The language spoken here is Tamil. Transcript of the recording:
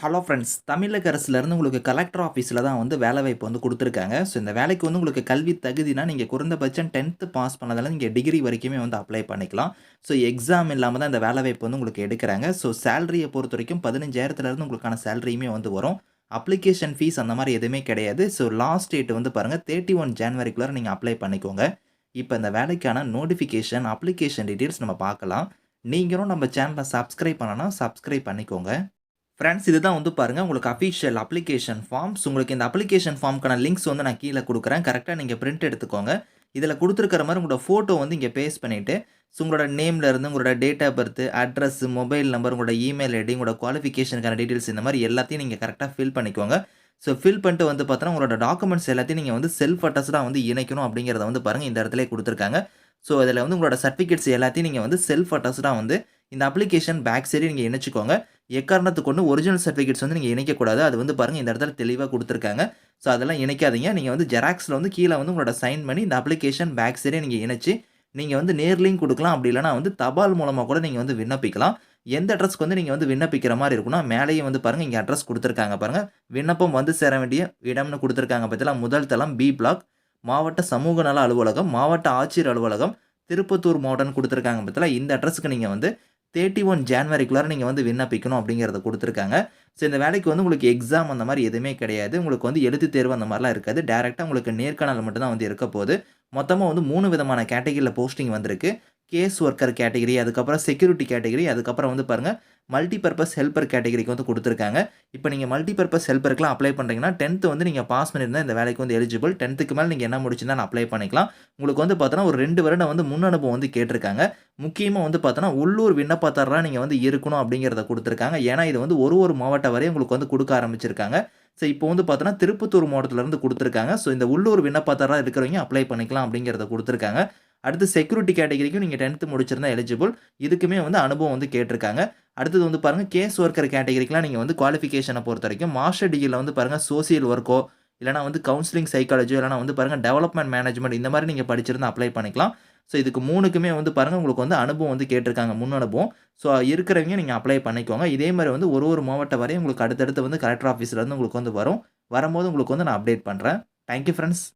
ஹலோ ஃப்ரெண்ட்ஸ் தமிழக அரசுலேருந்து உங்களுக்கு கலெக்டர் ஆஃபீஸில் தான் வந்து வேலைவாய்ப்பு வந்து கொடுத்துருக்காங்க. ஸோ இந்த வேலைக்கு வந்து உங்களுக்கு கல்வி தகுதினா நீங்கள் குறைந்தபட்சம் டென்த்து பாஸ் பண்ணதால நீங்கள் டிகிரி வரைக்குமே வந்து அப்ளை பண்ணிக்கலாம். ஸோ எக்ஸாம் இல்லாமல் தான் இந்த வேலைவாய்ப்பு வந்து உங்களுக்கு எடுக்கிறாங்க. ஸோ சேலரியை பொறுத்த வரைக்கும் பதினஞ்சாயிரத்துலேருந்து உங்களுக்கான சேலரியுமே வந்து வரும். அப்ளிகேஷன் ஃபீஸ் அந்த மாதிரி எதுவுமே கிடையாது. ஸோ லாஸ்ட் டேட் வந்து பாருங்கள் தேர்ட்டி ஒன் ஜான்வரிக்குள்ளே நீங்கள் அப்ளை பண்ணிக்கோங்க. இப்போ இந்த வேலைக்கான நோட்டிஃபிகேஷன் அப்ளிகேஷன் டீட்டெயில்ஸ் நம்ம பார்க்கலாம். நீங்களும் நம்ம சேனலை சப்ஸ்கிரைப் பண்ணனா சப்ஸ்கிரைப் பண்ணிக்கோங்க. ஃப்ரெண்ட்ஸ் இதுதான் வந்து பாருங்கள் உங்களுக்கு அஃபிஷியல் அப்ளிகேஷன் ஃபார்ம்ஸ் உங்களுக்கு இந்த அப்ளிகேஷன் ஃபார்ம்க்கான லிங்க்ஸ் வந்து நான் கீழே கொடுக்குறேன். கரெக்டாக நீங்கள் பிரிண்ட் எடுத்துக்கோங்க. இதில் கொடுத்துருக்கிற மாதிரி உங்களோட ஃபோட்டோ வந்து இங்கே பேஸ்ட் பண்ணிவிட்டு ஸோ உங்களோட நேம்ல இருந்து உங்களோட date of birth address mobile number உங்களோட இமெயில் ஐடி உங்களோட குவாலிஃபிகேஷனுக்கான டீட்டெயில்ஸ் இந்த மாதிரி எல்லாத்தையும் நீங்கள் கரெக்டாக ஃபில் பண்ணிக்கோங்க. ஸோ ஃபில் பண்ணிட்டு வந்து பார்த்தோன்னா உங்களோட டாக்குமெண்ட்ஸ் எல்லாத்தையும் நீங்கள் வந்து செல்ஃப் அட்டஸ்டாக வந்து இணைக்கணும் அப்படிங்கிறத வந்து பாருங்கள் இந்த இடத்துல கொடுத்துருக்காங்க. ஸோ அதில் வந்து உங்களோட சர்டிஃபிகேட்ஸ் எல்லாத்தையும் நீங்கள் வந்து செல்ஃப் அட்டஸ்டாக வந்து இந்த அப்ளிகேஷன் பேக் சைடு நீங்கள் இணைச்சிக்கோங்க. எக்காரணத்துக்கு கொண்டு ஒரிஜினல் சர்டிஃபிகேட்ஸ் வந்து நீங்கள் இணைக்கக்கூடாது. அது வந்து பாருங்கள் இந்த இடத்துல தெளிவாக கொடுத்துருக்காங்க. ஸோ அதெல்லாம் இணைக்காதீங்க. நீங்கள் வந்து ஜெராக்ஸில் வந்து கீழே வந்து உங்களோட சைன் பண்ணி இந்த அப்ளிகேஷன் பேக் சைடே நீங்கள் இணைச்சி நீங்கள் வந்து நேர்லையும் கொடுக்கலாம். அப்படி இல்லைனா வந்து தபால் மூலமாக கூட நீங்கள் வந்து விண்ணப்பிக்கலாம். எந்த அட்ரஸ்க்கு வந்து நீங்கள் வந்து விண்ணப்பிக்கிற மாதிரி இருக்குன்னா மேலேயும் வந்து பாருங்கள் இங்கே அட்ரஸ் கொடுத்துருக்காங்க பாருங்கள் விண்ணப்பம் வந்து சேர வேண்டிய இடம்னு கொடுத்துருக்காங்க பார்த்தீங்களா முதல் தளம் பி பிளாக் மாவட்ட சமூக நல அலுவலகம் மாவட்ட ஆட்சியர் அலுவலகம் திருப்பத்தூர் மாவட்டம்னு கொடுத்துருக்காங்க பார்த்தீங்களா இந்த அட்ரஸுக்கு நீங்கள் வந்து தேர்ட்டி ஒன் ஜான்வரிக்குள்ளார நீங்கள் வந்து விண்ணப்பிக்கணும் அப்படிங்கிறத கொடுத்துருக்காங்க. ஸோ இந்த வேலைக்கு வந்து உங்களுக்கு எக்ஸாம் அந்த மாதிரி எதுவுமே கிடையாது. உங்களுக்கு வந்து எழுத்து தேர்வு அந்த மாதிரிலாம் இருக்காது. டேரெக்டாக உங்களுக்கு நேர்காணல் மட்டும்தான் வந்து இருக்க போகுது. மொத்தமாக வந்து மூணு விதமான கேட்டகிரியில் போஸ்டிங் வந்திருக்கு. கேஸ் ஒர்க்கர் கேட்டகரி அதுக்கப்புறம் செக்யூரிட்டி கேட்டகரி அதுக்கப்புறம் வந்து பாருங்கள் மல்டி பர்பஸ் ஹெல்ப்பர் கேட்டகரிக்கு வந்து கொடுத்துருக்காங்க. இப்போ நீங்கள் மல்டிபர்பஸ் ஹெல்ப்பருக்குலாம் அப்ளை பண்ணுறீங்கன்னா டென்த்து வந்து நீங்கள் பாஸ் பண்ணியிருந்தால் இந்த வேலைக்கு வந்து எலிஜிபிள் டென்த்துக்கு மேலே நீங்கள் என்ன முடிச்சுருந்தா அப்ளை பண்ணிக்கலாம். உங்களுக்கு வந்து பார்த்தோன்னா ஒரு ரெண்டு வருடம் வந்து முன் அனுபவம் வந்து கேட்டிருக்காங்க. முக்கியமாக வந்து பார்த்தோன்னா உள்ளூர் விண்ணப்பத்தாரராக நீங்கள் வந்து இருக்கணும் அப்படிங்கிறத கொடுத்துருக்காங்க. ஏன்னா இது வந்து ஒரு ஒரு மாவட்டம் வரையும் உங்களுக்கு வந்து கொடுக்க ஆரம்பிச்சிருக்காங்க. ஸோ இப்போ வந்து பார்த்தோன்னா திருப்பத்தூர் மாவட்டத்திலேருந்து கொடுத்துருக்காங்க. ஸோ இந்த உள்ளூர் விண்ணப்பத்தாராக இருக்கிறவங்க அப்ளை பண்ணிக்கலாம் அப்படிங்கிறத கொடுத்துருக்காங்க. அடுத்து செக்யூரிட்டி கேட்டகரிக்கும் நீங்கள் டென்த்து முடிச்சிருந்தா எலிஜிபிள் இதுக்குமே வந்து அனுபவம் வந்து கேட்டிருக்காங்க. அடுத்தது வந்து பாருங்கள் கேஸ் ஒர்க்கர் கேட்டகரிக்கெலாம் நீங்கள் வந்து குவாலிஃபிகேஷனை பொறுத்த வரைக்கும் மாஸ்டர் டிகிரியில் வந்து பாருங்கள் சோசியல் ஒர்க்கோ இல்லைனா வந்து கவுன்சிலிங் சைக்காலஜி இல்லைனா வந்து பாருங்கள் டெவலப்மெண்ட் மேனேஜ்மெண்ட் இந்த மாதிரி நீங்கள் படிச்சிருந்தா அப்ளை பண்ணிக்கலாம். ஸோ இதுக்கு மூணுக்குமே வந்து பாருங்கள் உங்களுக்கு வந்து அனுபவம் வந்து கேட்டிருக்காங்க முன் அனுபவம். ஸோ இருக்கிறவங்க நீங்கள் அப்ளை பண்ணிக்கோங்க. இதே மாதிரி வந்து ஒரு ஒரு மாவட்டம் வரையும் உங்களுக்கு அடுத்தடுத்து வந்து கலெக்டர் ஆஃபீஸில் வந்து உங்களுக்கு வந்து வரும். வரும்போது உங்களுக்கு வந்து நான் அப்டேட் பண்ணுறேன் தேங்க்யூ ஃப்ரெண்ட்ஸ்